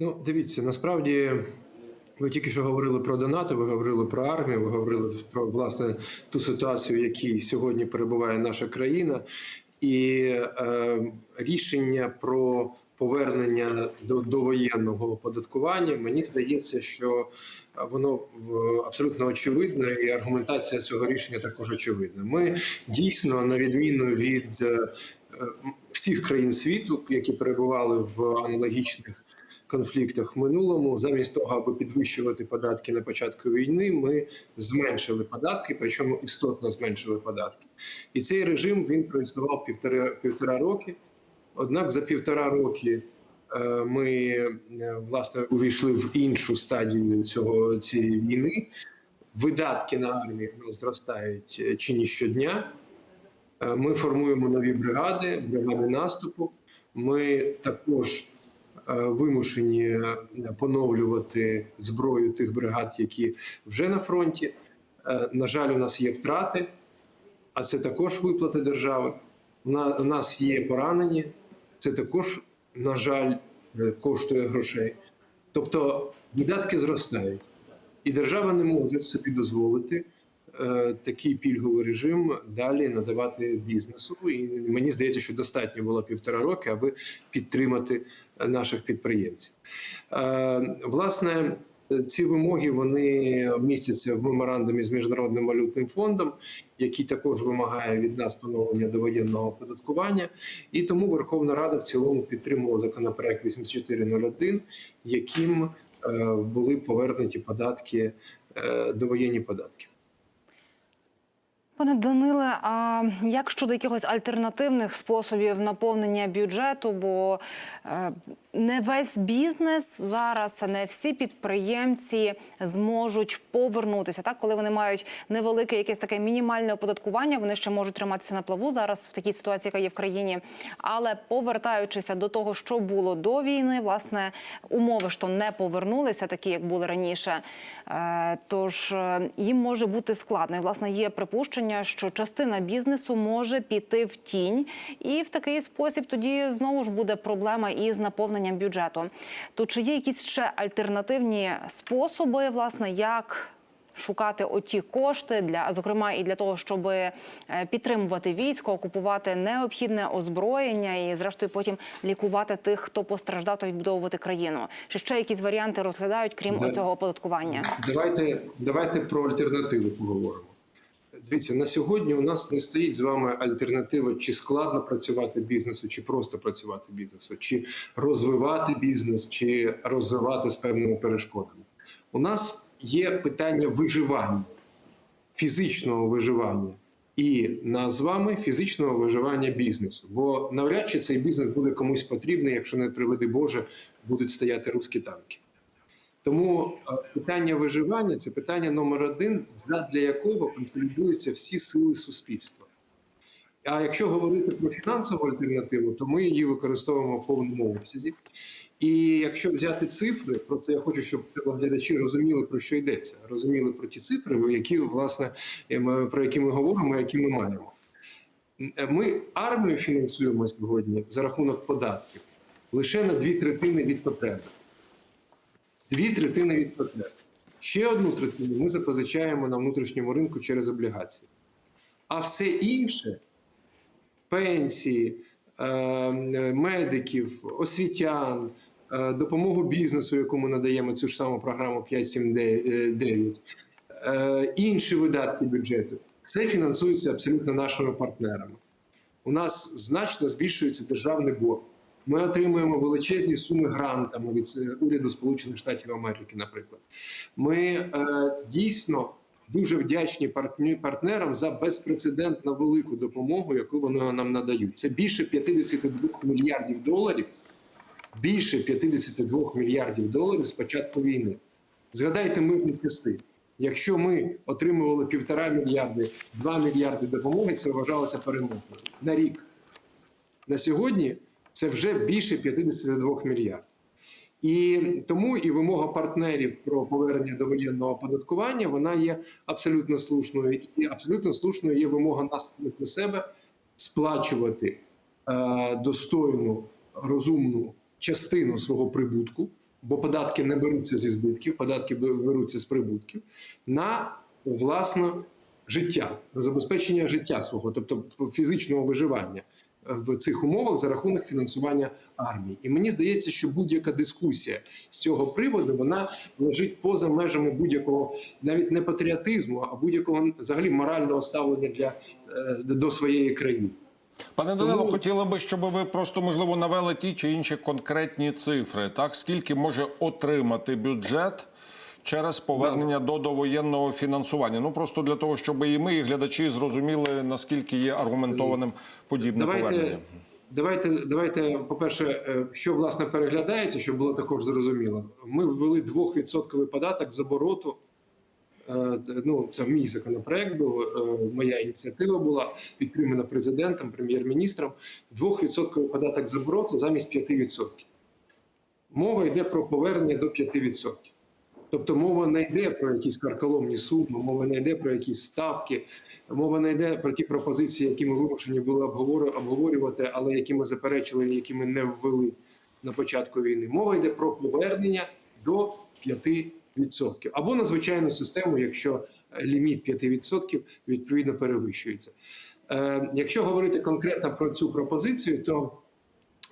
Ну, дивіться, насправді ви тільки що говорили про донати, ви говорили про армію, ви говорили про власне ту ситуацію, в якій сьогодні перебуває наша країна, і е, рішення про повернення до довоєнного оподаткування мені здається, що воно абсолютно очевидне, і аргументація цього рішення також очевидна. Ми дійсно, на відміну від е, всіх країн світу, які перебували в аналогічних конфліктах в минулому, замість того, аби підвищувати податки на початку війни, ми зменшили податки, причому істотно зменшили податки. І цей режим він проіснував півтора півтора роки. Однак за півтора роки е, ми е, власне увійшли в іншу стадію цього цієї війни. Видатки на армію зростають е, чи не щодня. Ми формуємо нові бригади, бригади наступу. Ми також вимушені е, поновлювати зброю тих бригад, які вже на фронті. Е, На жаль, у нас є втрати, а це також виплати держави. У на- нас є поранені, це також, на жаль, е, коштує грошей. Тобто видатки зростають, і держава не може собі дозволити е, такий пільговий режим далі надавати бізнесу. І мені здається, що достатньо було півтора роки, аби підтримати е, наших підприємців. Е, Власне, е, ці вимоги вони містяться в меморандумі з міжнародним валютним фондом, який також вимагає від нас поновлення довоєнного оподаткування. І тому Верховна Рада в цілому підтримала законопроект 8401, яким е, були повернуті податки, е, довоєнні податки. Пане Даниле, а як щодо якихось альтернативних способів наповнення бюджету? Бо е, не весь бізнес зараз, не всі підприємці зможуть повернутися. Так, коли вони мають невелике якесь таке мінімальне оподаткування, вони ще можуть триматися на плаву зараз в такій ситуації, яка є в країні. Але повертаючися до того, що було до війни, власне, умови то не повернулися, такі як були раніше. Е, Тож е, їм може бути складно. І, власне, є припущення, що частина бізнесу може піти в тінь, і в такий спосіб тоді знову ж буде проблема із наповненням бюджету. То чи є якісь ще альтернативні способи, власне, як шукати оті кошти для зокрема і для того, щоб е, підтримувати військо, купувати необхідне озброєння і, зрештою, потім лікувати тих, хто постраждав та відбудовувати країну? Чи ще якісь варіанти розглядають, крім Да. цього оподаткування? Давайте, давайте про альтернативу поговоримо. Дивіться, на сьогодні у нас не стоїть з вами альтернатива, чи складно працювати бізнесу, чи просто працювати бізнесу, чи розвивати бізнес, чи розвивати з певними перешкодами. У нас є питання виживання, фізичного виживання і нас з вами фізичного виживання бізнесу. Бо навряд чи цей бізнес буде комусь потрібний, якщо не приведи Боже, будуть стояти русські танки. Тому е, питання виживання це питання номер один, для якого консолідуються всі сили суспільства. А якщо говорити про фінансову альтернативу, то ми її використовуємо в повному обсязі. І якщо взяти цифри, про це я хочу, щоб глядачі розуміли про що йдеться, розуміли про ті цифри, які власне е, про які ми говоримо, які ми маємо. Е, Ми армію фінансуємо сьогодні за рахунок податків лише на дві третини від потреби дві третини від потреб. Ще одну третину ми запозичаємо на внутрішньому ринку через облігації. А все інше пенсії, е, медиків, освітян, е, допомогу бізнесу, яку ми надаємо цю ж саму програму 579, е, інші видатки бюджету, все фінансується абсолютно нашими партнерами. У нас значно збільшується державний борг. Ми отримуємо величезні суми грантами від е, уряду Сполучених Штатів Америки, наприклад. Ми е, дійсно дуже вдячні партнерам за безпрецедентно велику допомогу, яку вони нам надають. Це більше 52 мільярдів доларів. Більше 52 мільярдів доларів з початку війни. Згадайте мирні часи. Якщо ми отримували півтора мільярди, 2 мільярди допомоги, це вважалося перемогою на рік. На сьогодні це вже більше 52 мільярдів. І тому і вимога партнерів про повернення до воєнного оподаткування вона є абсолютно слушною. І абсолютно слушною є вимога нас на себе сплачувати е, достойну, розумну частину свого прибутку бо податки не беруться зі збитків, податки беруться з прибутків, на власне життя, на забезпечення життя свого, тобто фізичного виживання в цих умовах за рахунок фінансування армії. І мені здається, що будь-яка дискусія з цього приводу вона лежить поза межами будь-якого навіть не патріотизму, а будь-якого взагалі морального ставлення для е, до своєї країни. Пане Данило, Тому- хотіли би, щоб ви просто можливо навели ті чи інші конкретні цифри. Так скільки може отримати бюджет через повернення до довоєнного фінансування? Ну просто для того, щоб і ми, і глядачі зрозуміли наскільки є аргументованим подібне повернення. Давайте, давайте, давайте, по-перше, е, що власне переглядається, щоб було також зрозуміло. Ми ввели 2% податок з обороту. Е, Ну, це мій законопроект був, е, моя ініціатива була підтримана президентом, прем'єр-міністром. 2% податок з обороту замість 5%. Мова йде про повернення до 5%. Тобто мова не йде про якісь карколомні суми, мова не йде про якісь ставки, мова не йде про ті пропозиції, які ми вимушені були обговорю- обговорювати, але які ми заперечили, які ми не ввели на початку війни. Мова йде про повернення до 5%. Або на звичайну систему, якщо е, ліміт 5% відповідно перевищується. Е, Якщо говорити конкретно про цю пропозицію, то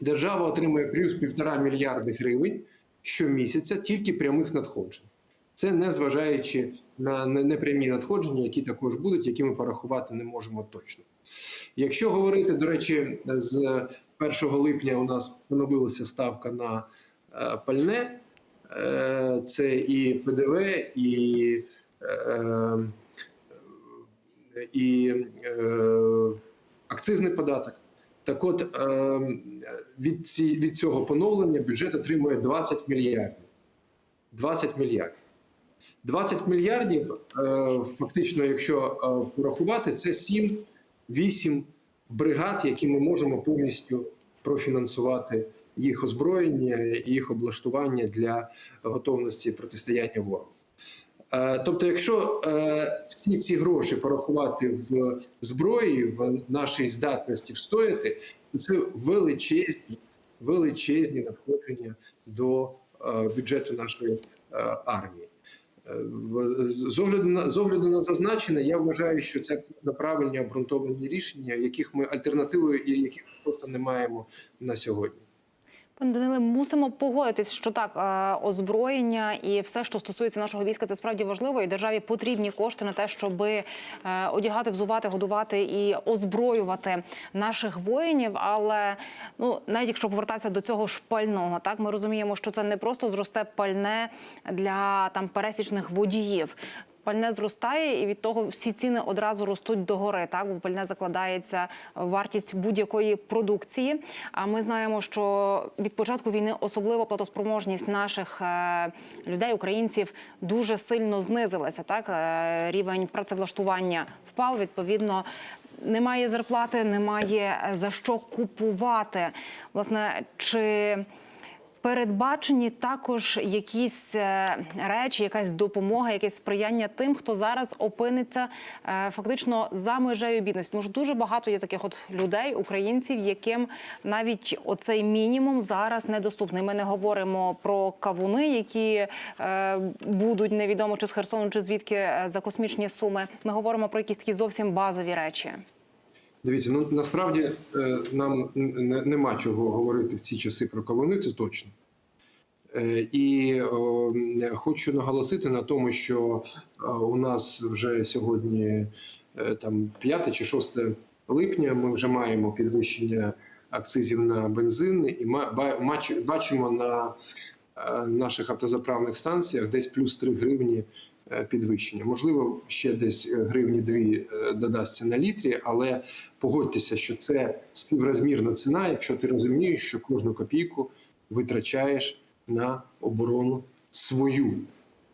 держава отримує плюс півтора мільярди гривень щомісяця тільки прямих надходжень. Це не зважаючи на непрямі надходження, які також будуть, які ми порахувати не можемо точно. Якщо говорити, до речі, з 1 липня у нас поновилася ставка на е, пальне, Е, це і ПДВ, і, е, і акцизний податок. Так от від цього поновлення бюджет отримує 20 мільярдів. 20 мільярдів. 20 мільярдів, е, фактично, якщо е, порахувати, це 7-8 бригад, які ми можемо повністю профінансувати їх озброєння їх облаштування для готовності протистояння ворогу. Е, Тобто, якщо всі ці гроші порахувати в зброї, в нашій здатності встояти, то це величезні, величезні надходження до бюджету нашої армії. Е, З огляду на з огляду на зазначене, я вважаю, що це на правильні обґрунтовані рішення, яких ми альтернативою і яких просто не маємо на сьогодні. Пане Даниле, мусимо погодитись, що так е, озброєння і все, що стосується нашого війська, це справді важливо. І державі потрібні кошти на те, щоб е, одягати, взувати, годувати і озброювати наших воїнів. Але ну навіть якщо повертатися до цього ж пального, так ми розуміємо, що це не просто зросте пальне для там пересічних водіїв. Пальне зростає, і від того всі ціни одразу ростуть догори. Так, бо пальне закладається вартість будь-якої продукції. А ми знаємо, що від початку війни особливо платоспроможність наших е, людей, українців, дуже сильно знизилася. Так, Е, рівень працевлаштування впав. Відповідно, немає зарплати, немає е, за що купувати. Власне, чи Передбачені також якісь е, речі, якась допомога, якесь сприяння тим, хто зараз опиниться е, фактично за межею бідності. Тому що дуже багато є таких от людей, українців, яким навіть оцей мінімум зараз недоступний. Ми не говоримо про кавуни, які е, будуть невідомо чи з Херсону, чи звідки за космічні суми. Ми говоримо про якісь такі зовсім базові речі. Дивіться, ну насправді е, нам нема чого говорити в ці часи про кавуни, це точно. Е, І о, хочу наголосити на тому, що у нас вже сьогодні е, там 5 чи 6 липня ми вже маємо підвищення акцизів на бензин і бачимо на наших автозаправних станціях десь плюс 3 гривні підвищення. Можливо, ще десь е, гривні 2 е, додасться на літрі, але погодьтеся, що це співрозмірна ціна, якщо ти розумієш, що кожну копійку витрачаєш на оборону свою,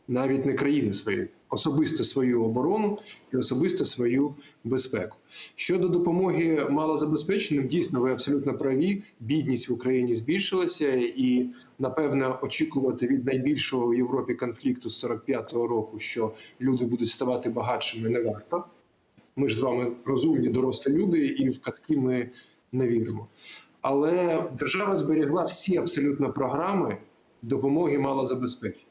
навіть не країни своєї, особисто свою оборону і особисто свою безпеку. Щодо допомоги малозабезпеченим, дійсно ви абсолютно праві. Бідність в Україні збільшилася, і напевно очікувати від найбільшого в Європі конфлікту з 45-го року, що люди будуть ставати багатшими, не варто. Ми ж з вами розумні, дорослі люди, і в казки ми не віримо. Але держава зберігла всі абсолютно програми допомоги малозабезпеченим.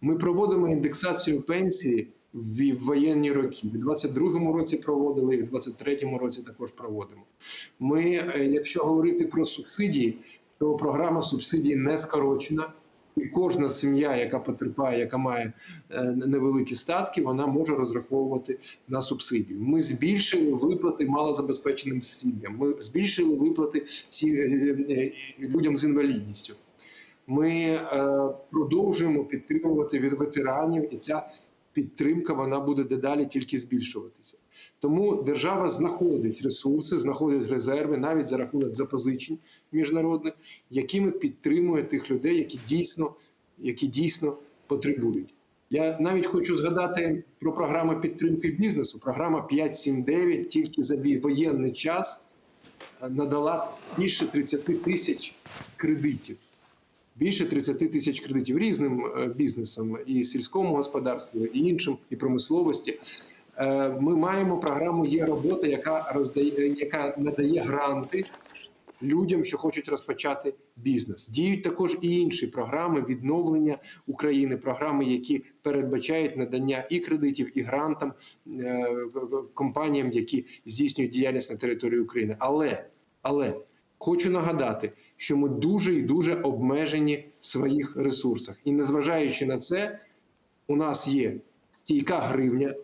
Ми проводимо індексацію пенсії в воєнні роки. В 22-му році проводили, і в 23-му році також проводимо. Ми, е, якщо говорити про субсидії, то програма субсидій не скорочена. І кожна сім'я, яка потерпає, яка має е, невеликі статки, вона може розраховувати на субсидію. Ми збільшили виплати малозабезпеченим сім'ям. Ми збільшили виплати е, людям з інвалідністю. Ми е, продовжуємо підтримувати від ветеранів, і ця підтримка вона буде дедалі тільки збільшуватися. Тому держава знаходить ресурси, знаходить резерви навіть за рахунок запозичень міжнародних, якими підтримує тих людей, які дійсно, які дійсно потребують. Я навіть хочу згадати про програму підтримки бізнесу. Програма 579 тільки за воєнний час е, надала більше 30 тисяч кредитів. Більше 30 тисяч кредитів різним е, бізнесам, і сільському господарству, і іншим, і промисловості. Е, Ми маємо програму Є робота, яка роздає, яка надає гранти людям, що хочуть розпочати бізнес. Діють також і інші програми відновлення України, програми, які передбачають надання і кредитів, і грантам е, компаніям, які здійснюють діяльність на території України. Але, але хочу нагадати, що ми дуже і дуже обмежені в своїх ресурсах, і незважаючи на це, у нас є стійка гривня.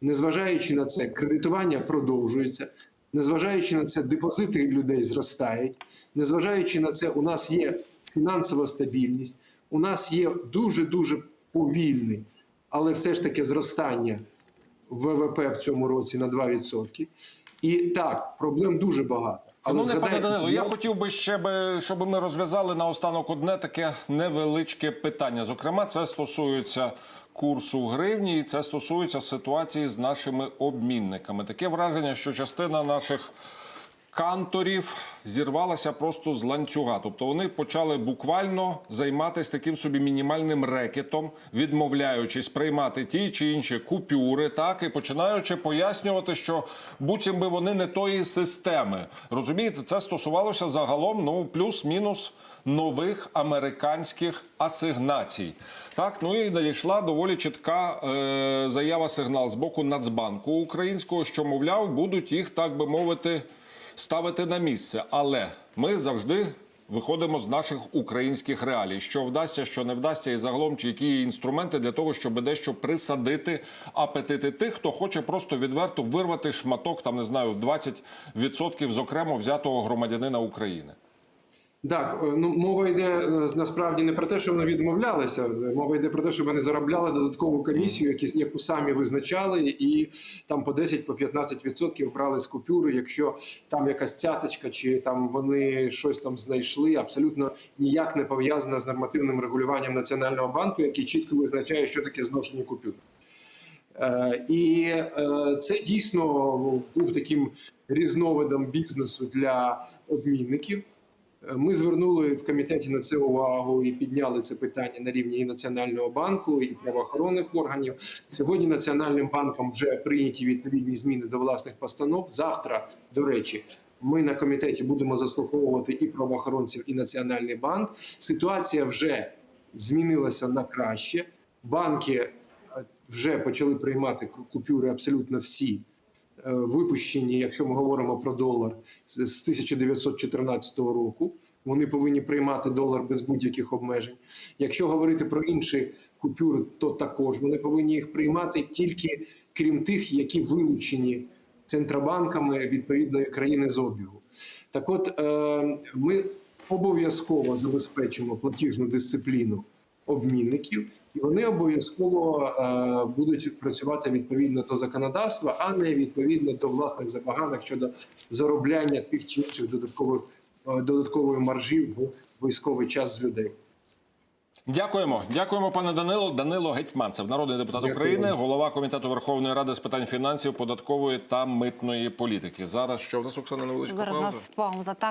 Незважаючи на це, кредитування продовжується. Незважаючи на це, депозити людей зростають. Незважаючи на це, у нас є фінансова стабільність. У нас є дуже дуже повільний, але все ж таки зростання ВВП в цьому році на 2%. І так, проблем дуже багато. Але пане згадайте, Данило, я хотів би ще би, щоб ми розв'язали наостанок одне таке невеличке питання. Зокрема, це стосується курсу гривні, і це стосується ситуації з нашими обмінниками. Таке враження, що частина наших канторів зірвалася просто з ланцюга. Тобто вони почали буквально займатися таким собі мінімальним рекетом, відмовляючись приймати ті чи інші купюри, так і починаючи пояснювати, що буцім би вони не тої системи. Розумієте, це стосувалося загалом ну плюс-мінус. Нових американських асигнацій, так ну і надійшла доволі чітка е, заява сигнал з боку Нацбанку українського, що мовляв, будуть їх так би мовити ставити на місце. Але ми завжди виходимо з наших українських реалій. Що вдасться, що не вдасться, і загалом чи які є інструменти для того, щоб дещо присадити апетити тих, хто хоче просто відверто вирвати шматок, там не знаю, 20% з окремо взятого громадянина України. Так, е, ну мова йде е, насправді не про те, що вони відмовлялися. Мова йде про те, що вони заробляли додаткову комісію, яку самі визначали, і там по 10 по 15% брали з купюри, якщо там якась цяточка, чи там вони щось там знайшли, абсолютно ніяк не пов'язано з нормативним регулюванням національного банку, який чітко визначає, що таке зношені купюри. Е, І е, це дійсно був таким різновидом бізнесу для обмінників. Е, Ми звернули в комітеті на це увагу і підняли це питання на рівні і Національного банку, і правоохоронних органів. Сьогодні Національним банком вже прийняті відповідні зміни до власних постанов. Завтра, до речі, ми на комітеті будемо заслуховувати і правоохоронців, і Національний банк. Ситуація вже змінилася на краще. Банки е, вже почали приймати ку- купюри абсолютно всі випущені, якщо ми говоримо про долар з з 1914 року. Вони повинні приймати долар без будь-яких обмежень. Якщо говорити про інші купюри, то також вони повинні їх приймати тільки крім тих, які вилучені центробанками відповідної країни з обігу. Так, от е, ми обов'язково забезпечимо платіжну дисципліну обмінників, і вони обов'язково е, будуть працювати відповідно до законодавства, а не відповідно до власних забаганок щодо заробляння тих чи інших додаткових е, додаткової маржі в військовий час з людей. Дякуємо, дякуємо, пане Данило. Данило Гетьманцев, народний депутат Дякую. України, голова комітету Верховної Ради з питань фінансів, податкової та митної політики. Зараз що в нас Оксана невеличка Зараз пауза? нас пауза.